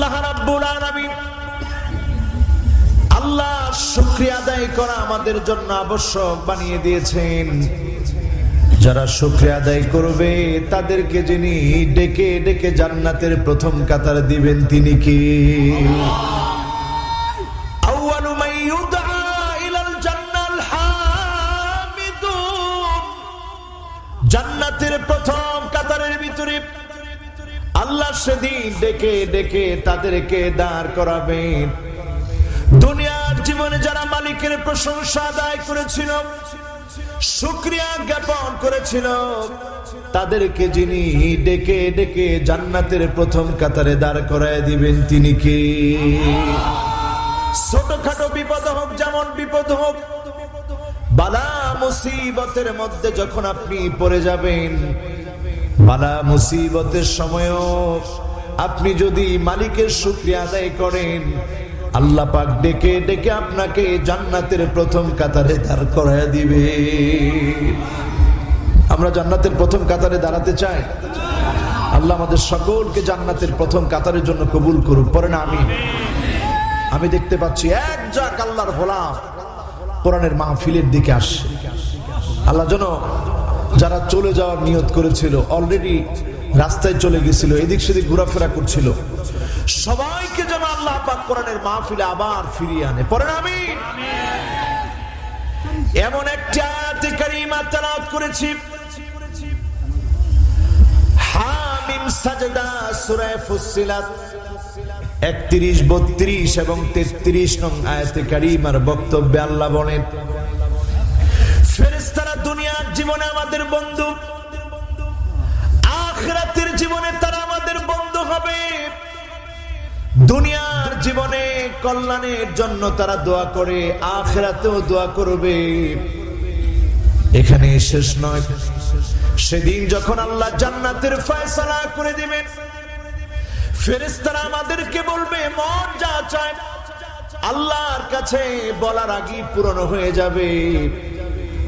আল্লাহ রাব্বুল আদায় করা আমাদের জন্য আবশ্যক বানিয়ে দিয়েছেন। যারা শুক্রিয়া আদায় করবে, তাদেরকে যিনি ডেকে ডেকে জান্নাতের প্রথম কাতার দিবেন, তিনি কি? জান্নাতের প্রথম আল্লাহ সেদিন ডেকে ডেকে তাদেরকে দাঁড় করাবেন। দুনিয়ার জীবনে যারা মালিকের প্রশংসা আদায় করেছিল, শুক্রিয়া জ্ঞাপন করেছিল, তাদেরকে যিনি ডেকে ডেকে জান্নাতের প্রথম কাতারে দাঁড় করায় দিবেন, তিনি কি? ছোটখাটো বিপদ হোক, যেমন বিপদ হোক, বালা মুসিবতের মধ্যে যখন আপনি পড়ে যাবেন বালা মুসিবতের সময়ও আপনি যদি মালিকের শুক্রিয়া আদায় করেন, আল্লাহ পাক ডেকে ডেকে আপনাকে জান্নাতের প্রথম কাতারে দাঁড় করায় দিবে। আমরা জান্নাতের প্রথম কাতারে দাঁড়াতে চাই। আল্লাহ আমাদের সকলকে জান্নাতের প্রথম কাতারের জন্য কবুল করুক। পরে না আমি আমি দেখতে পাচ্ছি এক যাক আল্লাহর ভোলাম কোরআনের মাহফিলের দিকে আসছে। আল্লাহ যেন যারা চলে যাওয়ার নিয়ত করেছিল অলরেডি রাস্তায় চলে গেছিল, এদিক সেদিক ঘোরাফেরা করছিল। সবাইকে যেন আল্লাহ পাক কোরআনের মাহফিলে আবার ফিরিয়ে আনে। পরে আমি? এমন একটা করেছি। একত্রিশ, বত্রিশ এবং তেত্রিশ নং আয়াতে কারিমার বক্তব্যে আল্লাহ বলেন ফেরেশতারা দুনিয়ার জীবনে আমাদের বন্ধু। আখরাতের জীবনে তারা আমাদের বন্ধু হবে। দুনিয়ার জীবনে কল্যাণের জন্য তারা দোয়া করে, আখরাতেও দোয়া করবে। এখানে শেষ নয়। সেদিন যখন আল্লাহ জান্নাতের ফয়সালা করে দিবেন, ফেরেশতারা আমাদেরকে বলবে, মন যা চায়, আল্লাহর কাছে বলার আগেই পূরণ হয়ে যাবে।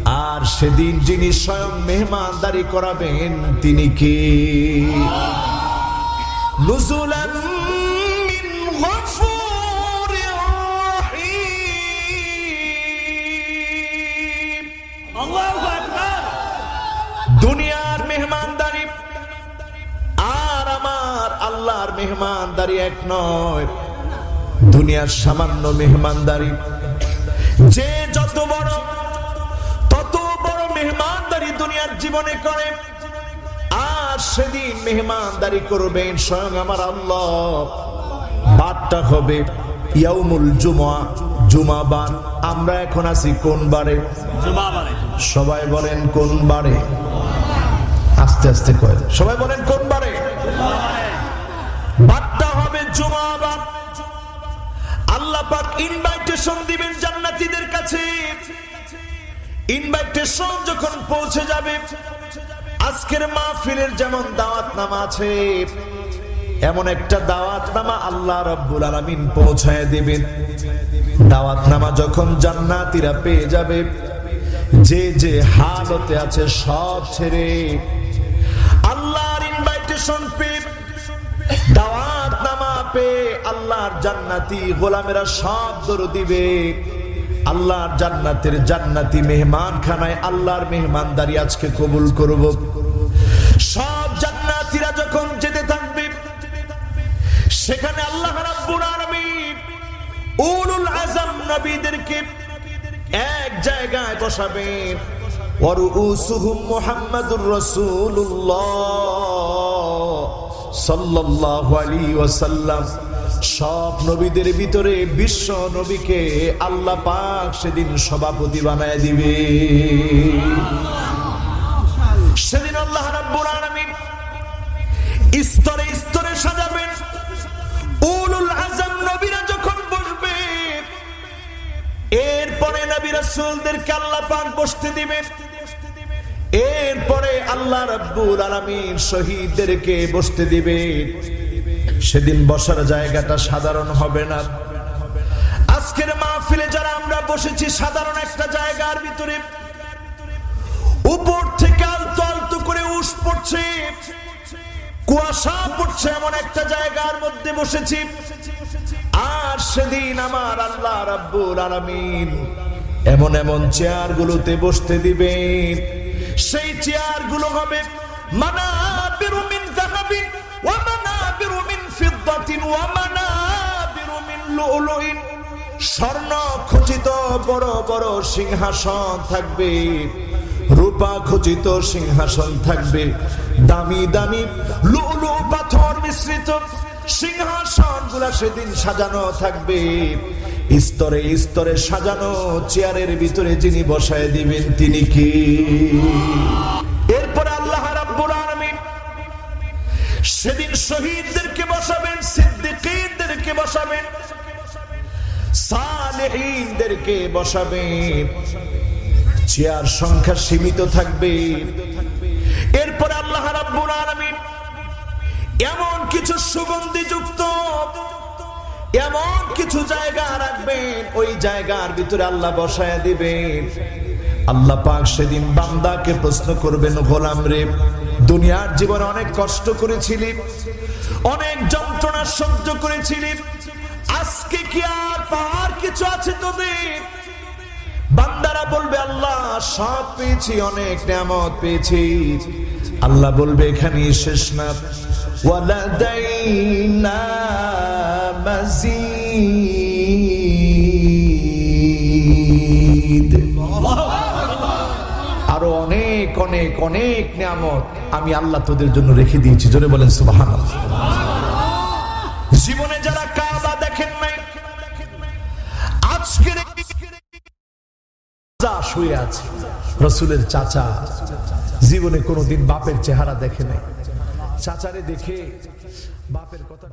আর সেদিন যিনি স্বয়ং মেহমানদারি করাবেন তিনি কি? নুজুলান দুনিয়ার মেহমানদারি আর আমার আল্লাহর মেহমানদারি এক নয়। দুনিয়ার সামান্য মেহমানদারি যে জীবনে করে আর সেদিন মেহমানদারি করবেন স্বয়ং আমার আল্লাহ। বারটা হবে ইয়াউমুল জুমা জুমাবান আমরা এখন আছি কোন বারে? সবাই বলেন কোন বারে? আস্তে আস্তে কয়। সবাই বলেন কোন বারে? বারটা হবে জুমাবান আল্লাহ পাক ইনভাইটেশন দিবেন জান্নাতীদের কাছে। ইনভাইটেশন যখন পৌঁছে যাবে, আজকের মাহফিলের যেমন দাওয়াত নামা আছে, এমন একটা দাওয়াত নামা আল্লাহ রাব্বুল আলামিন পৌঁছায় দিবেন। দাওয়াত নামা যখন জান্নাতীরা পেয়ে যাবে, যে যে হালতে আছে সব ছেড়ে আল্লাহর ইনভাইটেশন পেয়ে, দাওয়াত নামা পেয়ে আল্লাহর জান্নাতি গোলামেরা সব দৌড় দিবে। আল্লাহর জান্নাতের জান্নাতি মেহমান খানায় আল্লাহর মেহমানদারি আজকে কবুল করব। সব জান্নাতিরা যখন যেতে থাকবে, সেখানে আল্লাহ এক জায়গায় সাল্লাল্লাহু আলাইহি ওয়াসাল্লাম। সব নবীদের ভিতরে বিশ্ব নবীকে আল্লাহ পাক সেদিন সভাপতি বানায় দিবে। সেদিন আল্লাহ রাব্বুল স্তরে স্তরে সাজাবেন। নবীরা যখন বসবে, এরপরে আল্লাহ পাক বসতে এরপরে আল্লাহ রাব্বুল শহীদদেরকে বসতে দিবে সেদিন বসার জায়গাটা সাধারণ হবে না। আজকের মাহফিলে যারা আমরা বসেছি, সাধারণ একটা জায়গার ভিতরে উপর থেকে আলতো আলতো করে উস পড়ছে, কুয়াশা পড়ছে এমন একটা জায়গার মধ্যে বসেছি। আর সেদিন আমার আল্লাহ রাব্বুল আলামিন এমন এমন চেয়ার গুলোতে বসতে দিবেন। সেই চেয়ারগুলো হবে মানা মিন স্বর্ণ খচিত বড় বড় সিংহাসন থাকবে। রূপা খচিত সিংহাসন থাকবে। দামি দামি লুলু পাথর মিশ্রিত সিংহাসনগুলা সেদিন সাজানো থাকবে। স্তরে স্তরে সাজানো চেয়ারের ভিতরে যিনি বসায় দিবেন তিনি কি? এরপরে সেদিন শহীদদেরকে বসাবেন, সিদ্দিকীদেরকে বসাবেন, সালেহীনদেরকে বসাবেন। চেয়ার সংখ্যা সীমিত থাকবে। এরপর আল্লাহ রাব্বুল আলামিন এমন কিছু সুগন্ধি যুক্ত এমন কিছু জায়গা রাখবেন, ওই জায়গার ভিতরে আল্লাহ বসায় দিবেন। আল্লাহ পাক সেদিন বান্দাকে প্রশ্ন করবেন, গোলাম রে, দুনিয়ার জীবনে অনেক কষ্ট করেছিলি, অনেক যন্ত্রণা সহ্য করেছিলি, আজকে কি আর পাওয়ার কিছু আছে তোদের? বান্দারা বলবে, আল্লাহ, সব পেয়েছি, অনেক পেয়েছি। আল্লাহ বলবে এখানে শেষ না। ওয়ালাদাইনা অনেক অনেক নিয়ামত আমি আল্লাহ তোদের জন্য রেখে দিয়েছি। জোরে বলেন, সুবহানাল্লাহ। জীবনে যারা কাবা দেখেন নাই, আজকের শুয়ে আছে, রসুলের চাচা। জীবনে কোনোদিন বাপের চেহারা দেখে নাই। চাচারে দেখে বাপের কথা